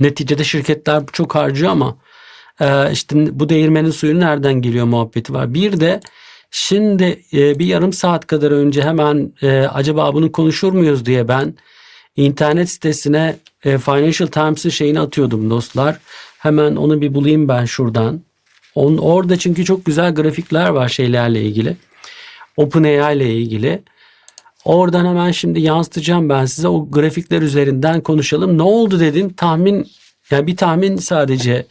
Neticede şirketler çok harcıyor ama e, işte bu değirmenin suyu nereden geliyor muhabbeti var. Bir de şimdi e, bir yarım saat kadar önce hemen e, acaba bunu konuşur muyuz diye ben internet sitesine e, Financial Times'ın şeyini atıyordum dostlar. Hemen onu bir bulayım ben şuradan. On, orada çünkü çok güzel grafikler var şeylerle ilgili. OpenAI ile ilgili. Oradan hemen şimdi yansıtacağım ben size o grafikler üzerinden konuşalım. Ne oldu dedin tahmin yani bir tahmin sadece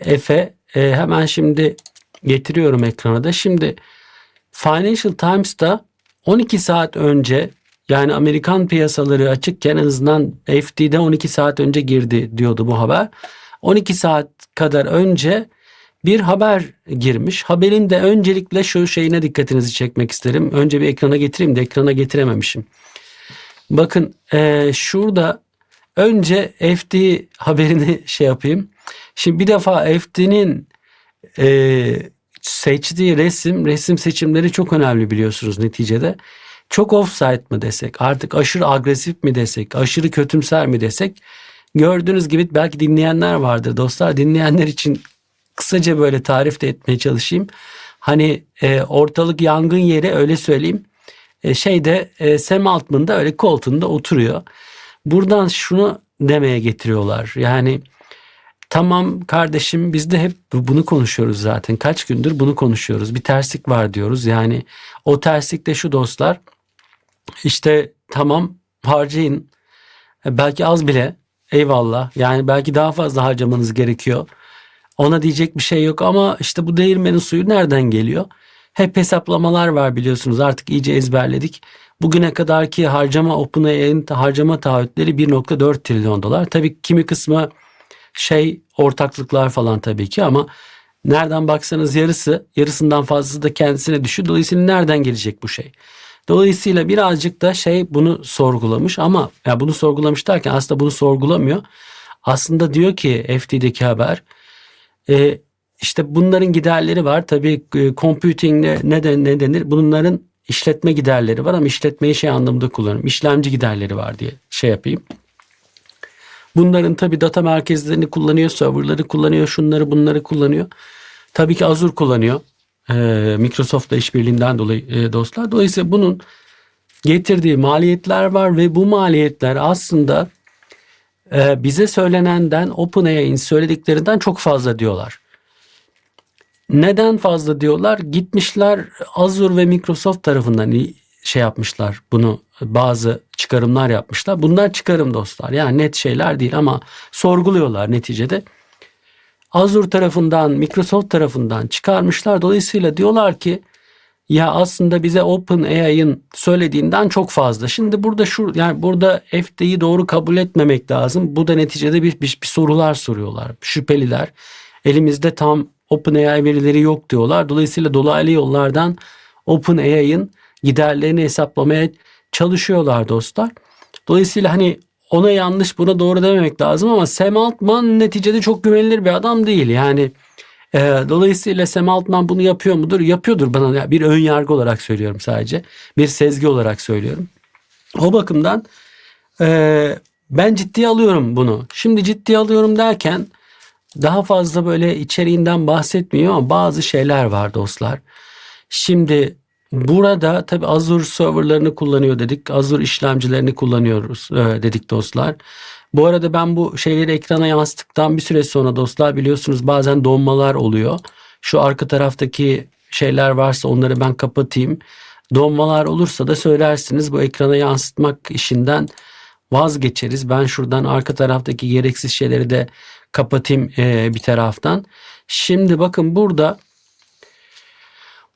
Efe e, hemen şimdi getiriyorum ekrana da. Şimdi Financial Times'ta 12 saat önce yani Amerikan piyasaları açıkken en azından FD'de 12 saat önce girdi diyordu bu haber. 12 saat kadar önce bir haber girmiş. Haberin de öncelikle şu şeyine dikkatinizi çekmek isterim. Önce bir ekrana getireyim de ekrana getirememişim. Bakın e, şurada önce FD haberini şey yapayım. Şimdi bir defa FD'nin e, seçtiği resim, resim seçimleri çok önemli biliyorsunuz neticede. Çok offside mı desek, artık aşırı agresif mi desek, aşırı kötümser mi desek. Gördüğünüz gibi belki dinleyenler vardır dostlar. Dinleyenler için kısaca böyle tarif de etmeye çalışayım. Hani e, ortalık yangın yeri öyle söyleyeyim. E, şeyde e, Sam Altman da öyle koltuğunda oturuyor. Buradan şunu demeye getiriyorlar. Yani tamam kardeşim biz de hep bunu konuşuyoruz zaten. Kaç gündür bunu konuşuyoruz. Bir terslik var diyoruz. Yani o terslik de şu dostlar. İşte tamam harcayın. E, Belki az bile eyvallah. Yani belki daha fazla harcamanız gerekiyor. Ona diyecek bir şey yok ama işte bu değirmenin suyu nereden geliyor? Hep hesaplamalar var biliyorsunuz artık iyice ezberledik. Bugüne kadarki harcama OpenAI'nin harcama taahhütleri 1.4 trilyon dolar. Tabii kimi kısmı şey ortaklıklar falan tabii ki ama nereden baksanız yarısı yarısından fazlası da kendisine düşüyor. Dolayısıyla nereden gelecek bu şey? Dolayısıyla birazcık da şey bunu sorgulamış ama ya bunu sorgulamış derken aslında bunu sorgulamıyor. Aslında diyor ki FT'deki haber e, işte bunların giderleri var. Tabii e, computing'de ne, de, ne denir? Bunların işletme giderleri var ama işletmeyi şey anlamda kullanıyorum. İşlemci giderleri var diye şey yapayım. Bunların tabii data merkezlerini kullanıyor, serverları kullanıyor, şunları bunları kullanıyor. Tabii ki Azure kullanıyor. Ee, Microsoft'la işbirliğinden dolayı e, dostlar. Dolayısıyla bunun getirdiği maliyetler var ve bu maliyetler aslında e, bize söylenenden OpenAI'nin söylediklerinden çok fazla diyorlar. Neden fazla diyorlar? Gitmişler Azure ve Microsoft tarafından şey yapmışlar bunu bazı çıkarımlar yapmışlar. Bunlar çıkarım dostlar. Yani net şeyler değil ama sorguluyorlar neticede. Azure tarafından, Microsoft tarafından çıkarmışlar. Dolayısıyla diyorlar ki ya aslında bize OpenAI'ın söylediğinden çok fazla. Şimdi burada şu yani burada FD'yi doğru kabul etmemek lazım. Bu da neticede bir, bir, bir sorular soruyorlar. Şüpheliler. Elimizde tam OpenAI verileri yok diyorlar. Dolayısıyla dolaylı yollardan OpenAI'ın giderlerini hesaplamaya çalışıyorlar dostlar. Dolayısıyla hani ona yanlış buna doğru dememek lazım ama Sam Altman neticede çok güvenilir bir adam değil. Yani e, dolayısıyla Sam Altman bunu yapıyor mudur? Yapıyordur bana bir ön yargı olarak söylüyorum sadece. Bir sezgi olarak söylüyorum. O bakımdan e, ben ciddiye alıyorum bunu. Şimdi ciddiye alıyorum derken daha fazla böyle içeriğinden bahsetmiyor ama bazı şeyler var dostlar. Şimdi burada tabi Azure serverlarını kullanıyor dedik. Azure işlemcilerini kullanıyoruz e, dedik dostlar. Bu arada ben bu şeyleri ekrana yansıttıktan bir süre sonra dostlar biliyorsunuz bazen donmalar oluyor. Şu arka taraftaki şeyler varsa onları ben kapatayım. Donmalar olursa da söylersiniz bu ekrana yansıtmak işinden vazgeçeriz. Ben şuradan arka taraftaki gereksiz şeyleri de kapatayım e, bir taraftan. Şimdi bakın burada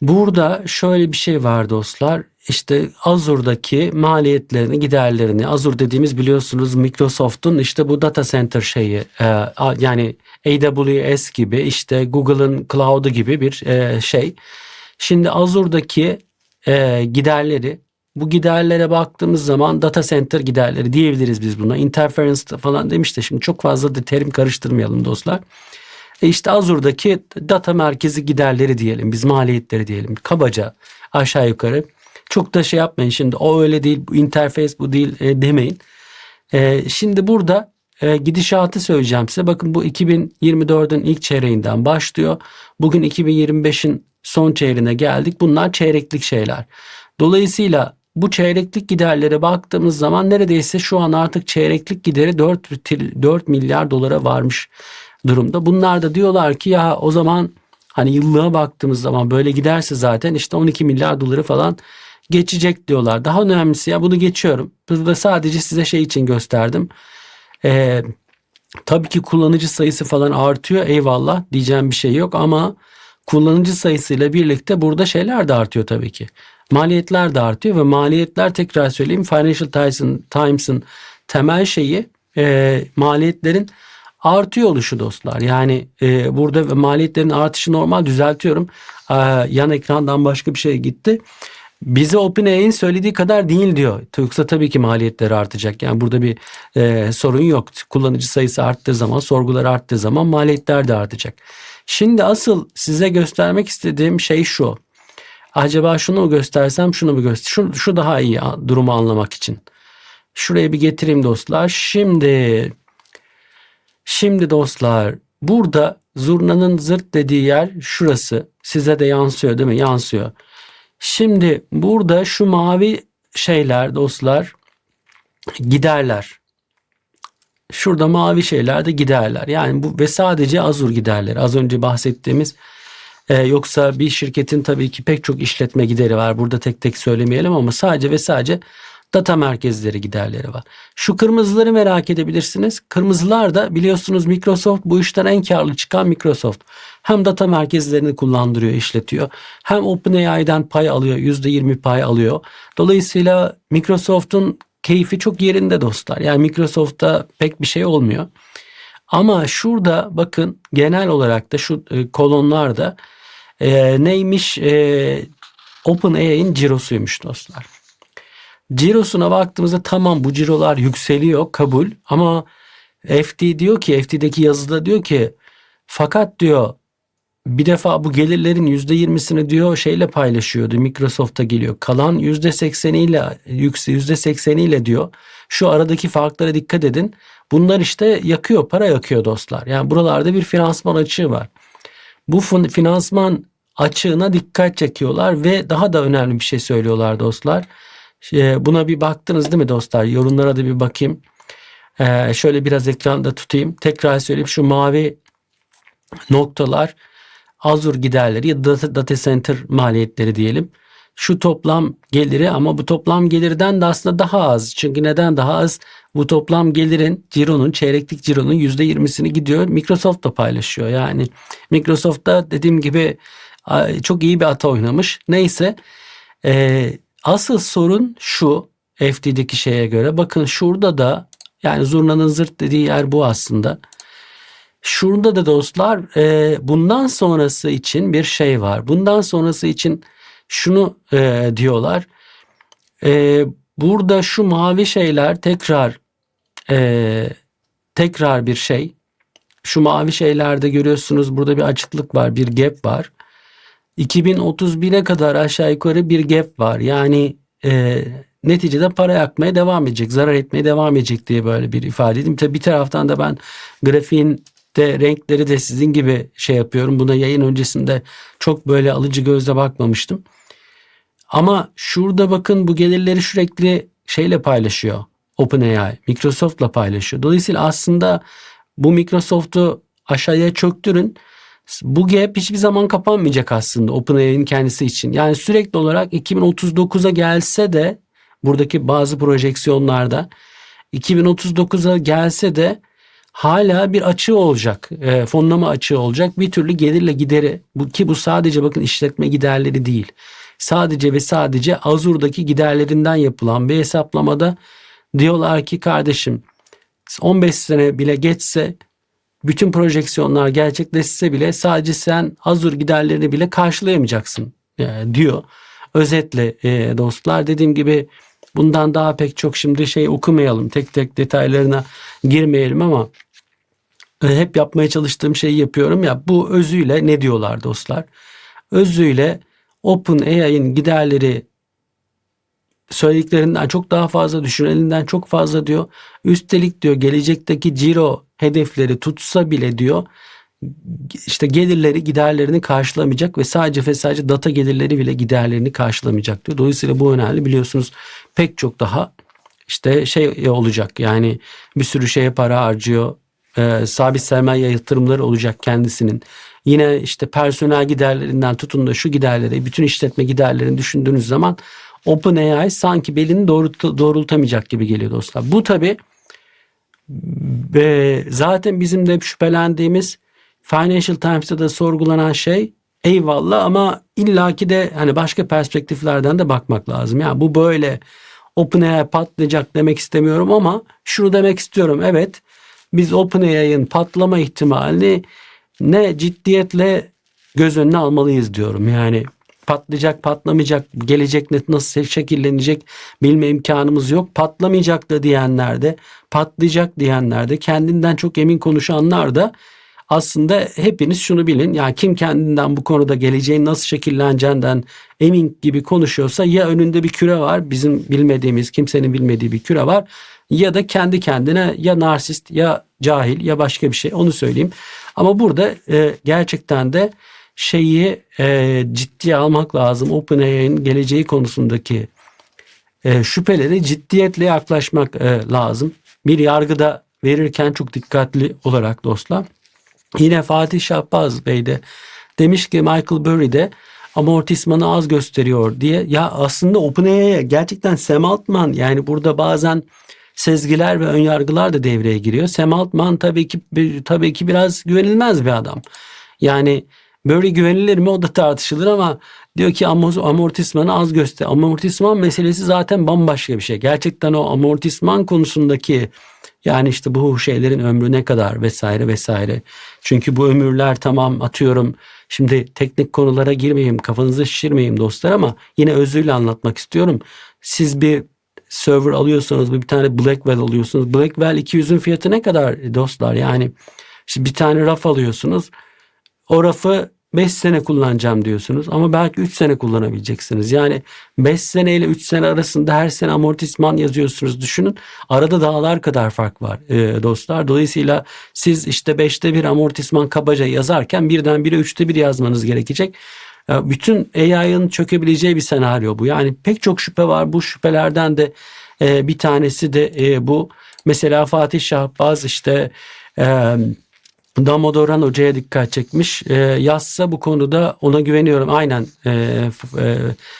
burada şöyle bir şey var dostlar. İşte Azure'daki maliyetlerini, giderlerini, Azure dediğimiz biliyorsunuz Microsoft'un işte bu data center şeyi e, yani AWS gibi işte Google'ın cloud'u gibi bir e, şey. Şimdi Azure'daki e, giderleri bu giderlere baktığımız zaman data center giderleri diyebiliriz biz buna. Interference falan demiş de şimdi çok fazla da terim karıştırmayalım dostlar. E işte Azure'daki data merkezi giderleri diyelim biz maliyetleri diyelim kabaca aşağı yukarı. Çok da şey yapmayın şimdi o öyle değil bu interface bu değil e, demeyin. E, şimdi burada e, gidişatı söyleyeceğim size. Bakın bu 2024'ün ilk çeyreğinden başlıyor. Bugün 2025'in son çeyreğine geldik. Bunlar çeyreklik şeyler. Dolayısıyla bu çeyreklik giderlere baktığımız zaman neredeyse şu an artık çeyreklik gideri 4, 4 milyar dolara varmış durumda. Bunlar da diyorlar ki ya o zaman hani yıllığa baktığımız zaman böyle giderse zaten işte 12 milyar doları falan geçecek diyorlar. Daha önemlisi ya bunu geçiyorum. Burada sadece size şey için gösterdim. Ee, tabii ki kullanıcı sayısı falan artıyor eyvallah diyeceğim bir şey yok ama kullanıcı sayısıyla birlikte burada şeyler de artıyor tabii ki. Maliyetler de artıyor ve maliyetler tekrar söyleyeyim Financial Times'ın Times'ın temel şeyi e, maliyetlerin artıyor oluşu dostlar. Yani e, burada maliyetlerin artışı normal düzeltiyorum. E, yan ekrandan başka bir şey gitti. Bize OpenAI'nin söylediği kadar değil diyor. Yoksa tabii ki maliyetleri artacak. Yani burada bir e, sorun yok. Kullanıcı sayısı arttığı zaman, sorgular arttığı zaman maliyetler de artacak. Şimdi asıl size göstermek istediğim şey şu. Acaba şunu mu göstersem şunu mu göster? Şu, şu daha iyi durumu anlamak için. Şuraya bir getireyim dostlar. Şimdi şimdi dostlar burada zurnanın zırt dediği yer şurası. Size de yansıyor değil mi? Yansıyor. Şimdi burada şu mavi şeyler dostlar giderler. Şurada mavi şeyler de giderler. Yani bu ve sadece Azur giderleri. Az önce bahsettiğimiz ee, yoksa bir şirketin tabii ki pek çok işletme gideri var. Burada tek tek söylemeyelim ama sadece ve sadece data merkezleri giderleri var. Şu kırmızıları merak edebilirsiniz. Kırmızılar da biliyorsunuz Microsoft bu işten en karlı çıkan Microsoft. Hem data merkezlerini kullandırıyor, işletiyor. Hem OpenAI'den pay alıyor, %20 pay alıyor. Dolayısıyla Microsoft'un keyfi çok yerinde dostlar. Yani Microsoft'ta pek bir şey olmuyor. Ama şurada bakın genel olarak da şu e, kolonlarda e, neymiş? E, OpenAI'nin cirosuymuş dostlar. Cirosuna baktığımızda tamam bu cirolar yükseliyor kabul ama FD diyor ki FD'deki yazıda diyor ki fakat diyor bir defa bu gelirlerin %20'sini diyor şeyle paylaşıyordu. Microsoft'a geliyor. Kalan %80'iyle %80'iyle diyor. Şu aradaki farklara dikkat edin. Bunlar işte yakıyor, para yakıyor dostlar. Yani buralarda bir finansman açığı var. Bu finansman açığına dikkat çekiyorlar ve daha da önemli bir şey söylüyorlar dostlar. Buna bir baktınız değil mi dostlar? Yorumlara da bir bakayım. Ee, şöyle biraz ekranda tutayım. Tekrar söyleyeyim şu mavi noktalar Azure giderleri ya da data center maliyetleri diyelim. Şu toplam geliri ama bu toplam gelirden de aslında daha az. Çünkü neden daha az? Bu toplam gelirin, cironun, çeyreklik cironun %20'sini gidiyor Microsoft'la paylaşıyor. Yani Microsoft'ta dediğim gibi çok iyi bir ata oynamış. Neyse e, asıl sorun şu FD'deki şeye göre. Bakın şurada da yani zurnanın zırt dediği yer bu aslında. Şurada da dostlar e, bundan sonrası için bir şey var. Bundan sonrası için şunu e, diyorlar. E, burada şu mavi şeyler tekrar e, tekrar bir şey. Şu mavi şeylerde görüyorsunuz burada bir açıklık var, bir gap var. 2031'e kadar aşağı yukarı bir gap var. Yani e, neticede para yakmaya devam edecek, zarar etmeye devam edecek diye böyle bir ifade edeyim. Tabii bir taraftan da ben grafiğin de renkleri de sizin gibi şey yapıyorum. Buna yayın öncesinde çok böyle alıcı gözle bakmamıştım. Ama şurada bakın bu gelirleri sürekli şeyle paylaşıyor. OpenAI, Microsoft'la paylaşıyor. Dolayısıyla aslında bu Microsoft'u aşağıya çöktürün. Bu gap hiçbir zaman kapanmayacak aslında OpenAI'nin kendisi için. Yani sürekli olarak 2039'a gelse de buradaki bazı projeksiyonlarda 2039'a gelse de hala bir açığı olacak. E, fonlama açığı olacak. Bir türlü gelirle gideri bu ki bu sadece bakın işletme giderleri değil. Sadece ve sadece Azure'daki giderlerinden yapılan bir hesaplamada diyorlar ki kardeşim 15 sene bile geçse bütün projeksiyonlar gerçekleşse bile sadece sen Azure giderlerini bile karşılayamayacaksın e, diyor. Özetle e, dostlar dediğim gibi bundan daha pek çok şimdi şey okumayalım. Tek tek detaylarına girmeyelim ama e, hep yapmaya çalıştığım şeyi yapıyorum ya bu özüyle ne diyorlar dostlar? Özüyle OpenAI'nin giderleri söylediklerinden çok daha fazla düşünelinden çok fazla diyor. Üstelik diyor gelecekteki ciro hedefleri tutsa bile diyor işte gelirleri giderlerini karşılamayacak ve sadece ve sadece data gelirleri bile giderlerini karşılamayacak diyor. Dolayısıyla bu önemli biliyorsunuz pek çok daha işte şey olacak yani bir sürü şeye para harcıyor. Ee, sabit sermaye yatırımları olacak kendisinin. Yine işte personel giderlerinden tutun da şu giderleri bütün işletme giderlerini düşündüğünüz zaman OpenAI sanki belini doğrult doğrultamayacak gibi geliyor dostlar. Bu tabi zaten bizim de şüphelendiğimiz Financial Times'ta da sorgulanan şey eyvallah ama illaki de hani başka perspektiflerden de bakmak lazım. Yani bu böyle OpenAI patlayacak demek istemiyorum ama şunu demek istiyorum. Evet biz OpenAI'ın patlama ihtimalini ne ciddiyetle göz önüne almalıyız diyorum. Yani patlayacak patlamayacak gelecek net nasıl şekillenecek bilme imkanımız yok. Patlamayacak da diyenler de patlayacak diyenler de kendinden çok emin konuşanlar da aslında hepiniz şunu bilin. Yani kim kendinden bu konuda geleceğin nasıl şekilleneceğinden emin gibi konuşuyorsa ya önünde bir küre var bizim bilmediğimiz kimsenin bilmediği bir küre var ya da kendi kendine ya narsist ya cahil ya başka bir şey onu söyleyeyim. Ama burada e, gerçekten de şeyi e, ciddiye almak lazım. OpenAI'nin geleceği konusundaki e, şüpheleri ciddiyetle yaklaşmak e, lazım. Bir yargıda verirken çok dikkatli olarak dostlar. Yine Fatih Şahbaz Bey de demiş ki Michael Burry de amortismanı az gösteriyor diye. Ya aslında OpenAI'ye gerçekten Sam Altman yani burada bazen sezgiler ve önyargılar da devreye giriyor. Sam Altman tabii ki tabii ki biraz güvenilmez bir adam. Yani böyle güvenilir mi o da tartışılır ama diyor ki amortismanı az göster. Amortisman meselesi zaten bambaşka bir şey. Gerçekten o amortisman konusundaki yani işte bu şeylerin ömrü ne kadar vesaire vesaire. Çünkü bu ömürler tamam atıyorum şimdi teknik konulara girmeyeyim kafanızı şişirmeyeyim dostlar ama yine özüyle anlatmak istiyorum. Siz bir server alıyorsanız bir tane Blackwell alıyorsunuz. Blackwell 200'ün fiyatı ne kadar dostlar? Yani işte bir tane raf alıyorsunuz. O rafı 5 sene kullanacağım diyorsunuz ama belki 3 sene kullanabileceksiniz. Yani 5 sene ile 3 sene arasında her sene amortisman yazıyorsunuz düşünün. Arada dağlar kadar fark var e, dostlar. Dolayısıyla siz işte 5'te bir amortisman kabaca yazarken birden bire 3'te bir yazmanız gerekecek. E, bütün AI'ın çökebileceği bir senaryo bu. Yani pek çok şüphe var. Bu şüphelerden de e, bir tanesi de e, bu. Mesela Fatih Şahbaz işte e, Damodoran Hoca'ya dikkat çekmiş. E, yazsa bu konuda ona güveniyorum. Aynen e, e,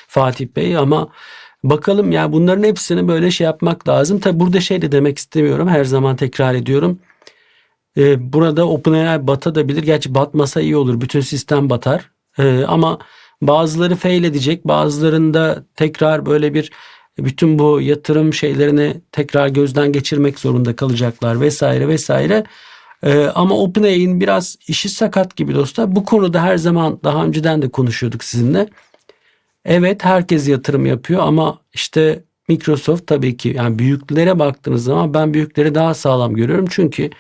Fatih Bey ama bakalım ya yani bunların hepsini böyle şey yapmak lazım. Tabi burada şey de demek istemiyorum. Her zaman tekrar ediyorum. E, burada OpenAI batabilir. Gerçi batmasa iyi olur. Bütün sistem batar. E, ama bazıları fail edecek. Bazılarında tekrar böyle bir bütün bu yatırım şeylerini tekrar gözden geçirmek zorunda kalacaklar vesaire vesaire. Ee, ama OpenAI'nin biraz işi sakat gibi dostlar. Bu konuda her zaman daha önceden de konuşuyorduk sizinle. Evet herkes yatırım yapıyor ama işte Microsoft tabii ki yani büyüklere baktığınız zaman ben büyükleri daha sağlam görüyorum. Çünkü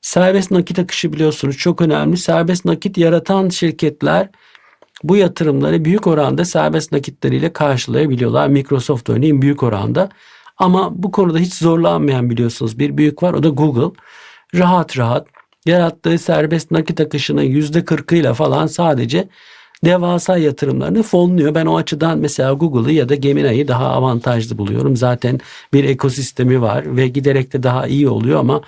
serbest nakit akışı biliyorsunuz çok önemli. Serbest nakit yaratan şirketler bu yatırımları büyük oranda serbest nakitleriyle karşılayabiliyorlar. Microsoft örneğin büyük oranda. Ama bu konuda hiç zorlanmayan biliyorsunuz bir büyük var o da Google rahat rahat yarattığı serbest nakit akışının yüzde kırkıyla falan sadece devasa yatırımlarını fonluyor. Ben o açıdan mesela Google'ı ya da Gemini'yi daha avantajlı buluyorum. Zaten bir ekosistemi var ve giderek de daha iyi oluyor ama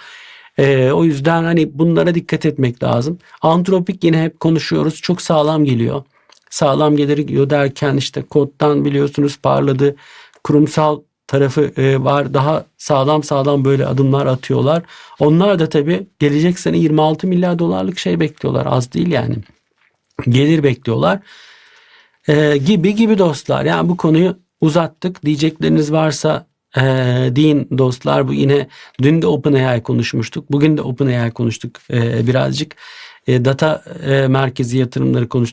e, o yüzden hani bunlara dikkat etmek lazım. Antropik yine hep konuşuyoruz. Çok sağlam geliyor. Sağlam gelir derken işte koddan biliyorsunuz parladı. Kurumsal tarafı e, var. Daha sağlam sağlam böyle adımlar atıyorlar. Onlar da tabii gelecek sene 26 milyar dolarlık şey bekliyorlar. Az değil yani. Gelir bekliyorlar. E, gibi gibi dostlar. Yani bu konuyu uzattık. Diyecekleriniz varsa e, deyin dostlar. Bu yine dün de OpenAI konuşmuştuk. Bugün de OpenAI konuştuk e, birazcık. E, data e, merkezi yatırımları konuştuk.